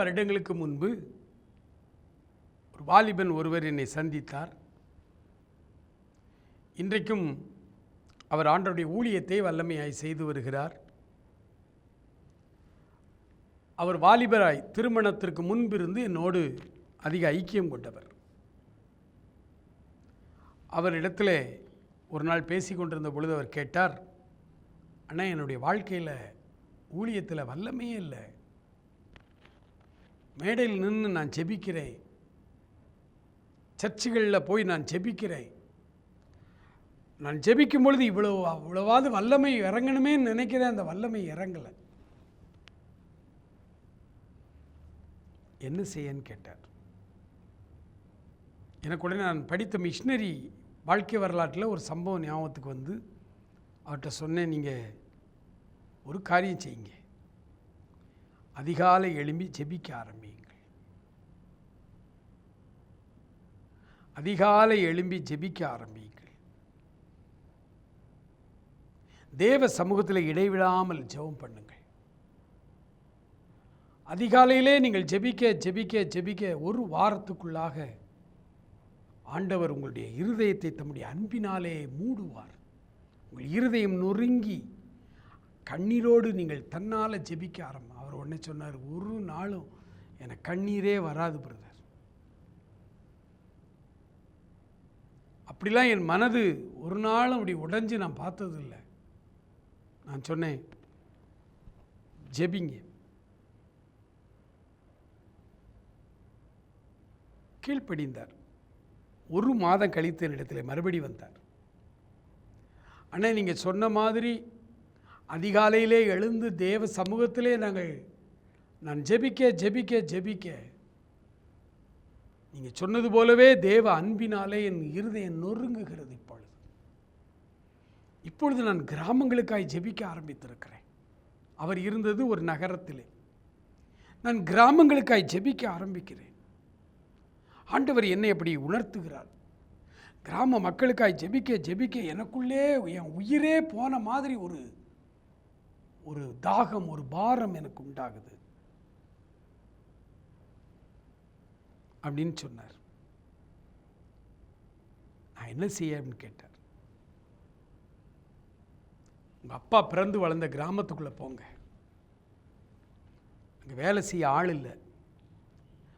வருடங்களுக்கு முன்பு ஒரு வாலிபன் ஒருவர் என்னை சந்தித்தார். இன்றைக்கும் அவர் ஆண்டருடைய ஊழியத்தை வல்லமையாய் செய்து வருகிறார். அவர் வாலிபராய் திருமணத்திற்கு முன்பிருந்து என்னோடு அதிக ஐக்கியம் கொண்டவர். அவரிடத்தில் ஒரு நாள் பேசி கொண்டிருந்த பொழுது அவர் கேட்டார் அண்ணா என்னுடைய வாழ்க்கையில் ஊழியத்தில் வல்லமே இல்லை. மேடையில் நின்று நான் ஜெபிக்கிறேன். சர்ச்சுகளில் போய் நான் ஜெபிக்கிறேன். நான் ஜெபிக்கும் பொழுது இவ்வளோ அவ்வளவாவது வல்லமை இறங்கணுமே நினைக்கிறேன். அந்த வல்லமை இறங்கலை. என்ன செய்யன்னு கேட்டார். எனக்கு உடனே நான் படித்த மிஷினரி வாழ்க்கை வரலாற்றில் ஒரு சம்பவம் ஞாபகத்துக்கு வந்து அவர்கிட்ட சொன்னேன் நீங்கள் ஒரு காரியம் செய்யுங்க. அதிகாலை எழும்பி ஜெபிக்க ஆரம்பியுங்கள். அதிகாலை எழும்பி ஜெபிக்க ஆரம்பியுங்கள். தேவ சமூகத்தில் இடைவிடாமல் ஜெபம் பண்ணுங்கள். அதிகாலையிலே நீங்கள் ஜெபிக்க ஜெபிக்க ஜெபிக்க ஒரு வாரத்துக்குள்ளாக ஆண்டவர் உங்களுடைய இருதயத்தை தம்முடைய அன்பினாலே மூடுவார். உங்கள் இருதயம் நொறுங்கி கண்ணீரோடு நீங்கள் தன்னால் ஜெபிக்க ஆரம்பி அவர் உடனே சொன்னார் ஒரு நாளும் எனக்கு கண்ணீரே வராது பிரதர் அப்படிலாம் என் மனது ஒரு நாளும் அப்படி உடஞ்சி நான் பார்த்ததில்லை. நான் சொன்னேன் ஜெபிங்க. கீழ்ப்படிந்தார். ஒரு மாதம் கழித்து என்னிடத்தில் மறுபடி வந்தார். ஆனால் நீங்கள் சொன்ன மாதிரி அதிகாலையிலே எழுந்து தேவ சமூகத்திலே நாங்கள் நான் ஜெபிக்க ஜெபிக்க ஜெபிக்க. நீங்கள் சொன்னது போலவே தேவ அன்பினாலே என் இருதயம் நொறுங்குகிறது இப்பொழுது. இப்பொழுது நான் கிராமங்களுக்காய் ஜெபிக்க ஆரம்பித்திருக்கிறேன். அவர் இருந்தது ஒரு நகரத்திலே. நான் கிராமங்களுக்காய் ஜெபிக்க ஆரம்பிக்கிறேன். ஆண்டவர் என்னை அப்படி உணர்த்துகிறார். கிராம மக்களுக்காய் ஜெபிக்க ஜெபிக்க எனக்குள்ளே என் உயிரே போன மாதிரி ஒரு ஒரு தாகம் ஒரு பாரம் எனக்கு உண்டாகுது. அப்படின்னு சொன்னார். நான் என்ன செய்ய அப்படின்னு கேட்டார். உங்கள் அப்பா பிறந்து வளர்ந்த கிராமத்துக்குள்ளே போங்க. அங்கே வேலை செய்ய ஆள் இல்லை.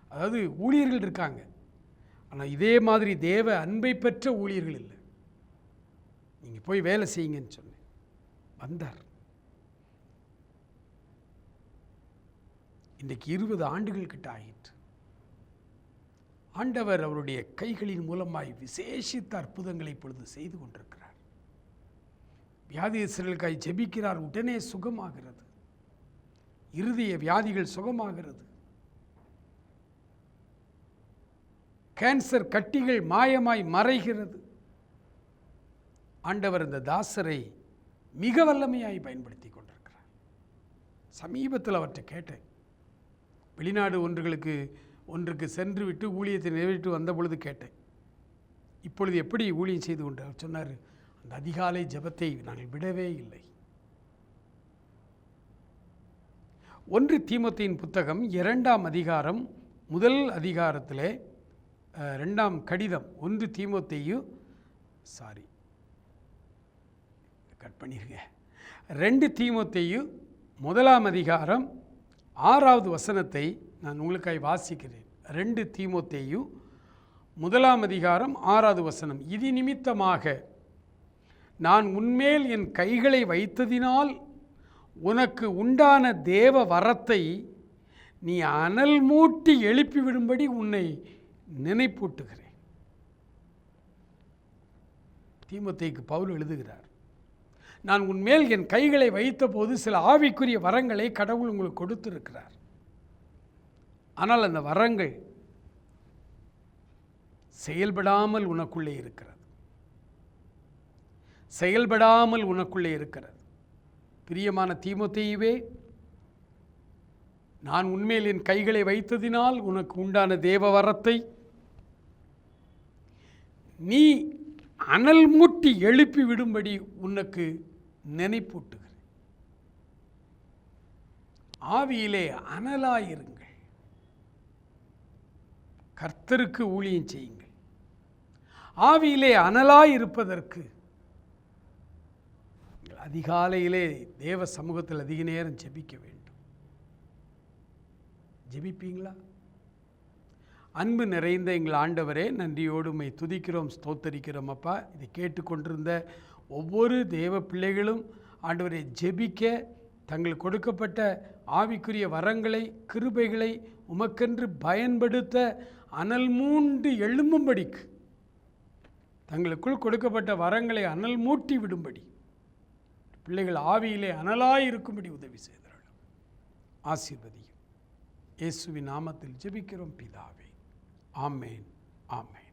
அதாவது ஊழியர்கள் இருக்காங்க. ஆனால் இதே மாதிரி தேவ அன்பை பெற்ற ஊழியர்கள் இல்லை. நீங்கள் போய் வேலை செய்யுங்கன்னு சொன்னேன். வந்தார். இன்றைக்கு இருபது ஆண்டுகள் கிட்ட ஆயிற்று ஆண்டவர் அவருடைய கைகளின் மூலமாய் விசேஷித்த அற்புதங்களை இப்பொழுது செய்து கொண்டிருக்கிறார். வியாதியஸ்தர்களுக்காய் ஜெபிக்கிறார் உடனே சுகமாகிறது. இருதய வியாதிகள் சுகமாகிறது. கேன்சர் கட்டிகள் மாயமாய் மறைகிறது. ஆண்டவர் இந்த தாசரை மிக வல்லமையாய் பயன்படுத்தி கொண்டிருக்கிறார். சமீபத்தில் அவர்கிட்ட கேட்டேன். வெளிநாடு ஒன்றுகளுக்கு ஒன்றுக்கு சென்று விட்டு ஊழியத்தை நிறைவேற்றி வந்த பொழுது கேட்டேன். இப்பொழுது எப்படி ஊழியம் செய்து கொண்டு? அவர் சொன்னார் அந்த அதிகாலை ஜெபத்தை நாங்கள் விடவே இல்லை. ஒன்று தீமோத்தேயின் புத்தகம் இரண்டாம் அதிகாரம் முதல் அதிகாரத்தில் ரெண்டாம் கடிதம் ஒன்று தீமோத்தேயு சாரி கட் பண்ணிருங்க. ரெண்டு தீமோத்தேயு முதலாம் அதிகாரம் ஆறாவது வசனத்தை நான் உங்களுக்காய் வாசிக்கிறேன். ரெண்டு தீமோத்தேயு முதலாம் அதிகாரம் ஆறாவது வசனம். இது நிமித்தமாக நான் உன்மேல் என் கைகளை வைத்ததினால் உனக்கு உண்டான தேவ வரத்தை நீ அனல் மூட்டி எழுப்பிவிடும்படி உன்னை நினைப்பூட்டுகிறேன். தீமத்தைக்கு பவுல் எழுதுகிறார். நான் உன்மேல் என் கைகளை வைத்தபோது சில ஆவிக்குரிய வரங்களை கடவுள் உங்களுக்கு கொடுத்திருக்கிறார். ஆனால் அந்த வரங்கள் செயல்படாமல் உனக்குள்ளே இருக்கிறது. செயல்படாமல் உனக்குள்ளே இருக்கிறது. பிரியமான தீமுத்தையுவே நான் உண்மையில் என் கைகளை வைத்ததினால் உனக்கு உண்டான தேவ வரத்தை நீ அனல் மூட்டி எழுப்பி விடும்படி உனக்கு நினைப்பூட்டுகிறேன். ஆவியிலே அனலாயிருங்கள். கர்த்தருக்கு ஊழியம் செய்யுங்கள். ஆவியிலே அனலாய் இருப்பதற்கு அதிகாலையிலே தேவ சமூகத்தில் அதிக நேரம் ஜெபிக்க வேண்டும். ஜெபிப்பீங்களா? அன்பு நிறைந்த எங்கள் ஆண்டவரே நன்றியோடு உம்மை துதிக்கிறோம் ஸ்தோத்தரிக்கிறோம் அப்பா. இதை கேட்டுக்கொண்டிருந்த ஒவ்வொரு தேவ பிள்ளைகளும் ஆண்டவரை ஜெபிக்க தங்களுக்கு கொடுக்கப்பட்ட ஆவிக்குரிய வரங்களை கிருபைகளை உமக்கென்று பயன்படுத்த அனல் மூண்டு எழும்பும்படிக்கு தங்களுக்குள் கொடுக்கப்பட்ட வரங்களை அனல் மூட்டி விடும்படி. பிள்ளைகள் ஆவியிலே அனலாய் இருக்கும்படி உதவி செய்தார்கள் ஆசீர்வதியும். இயேசுவின் நாமத்தில் ஜெபிக்கிறோம் பிதாவே. ஆமேன் ஆமேன்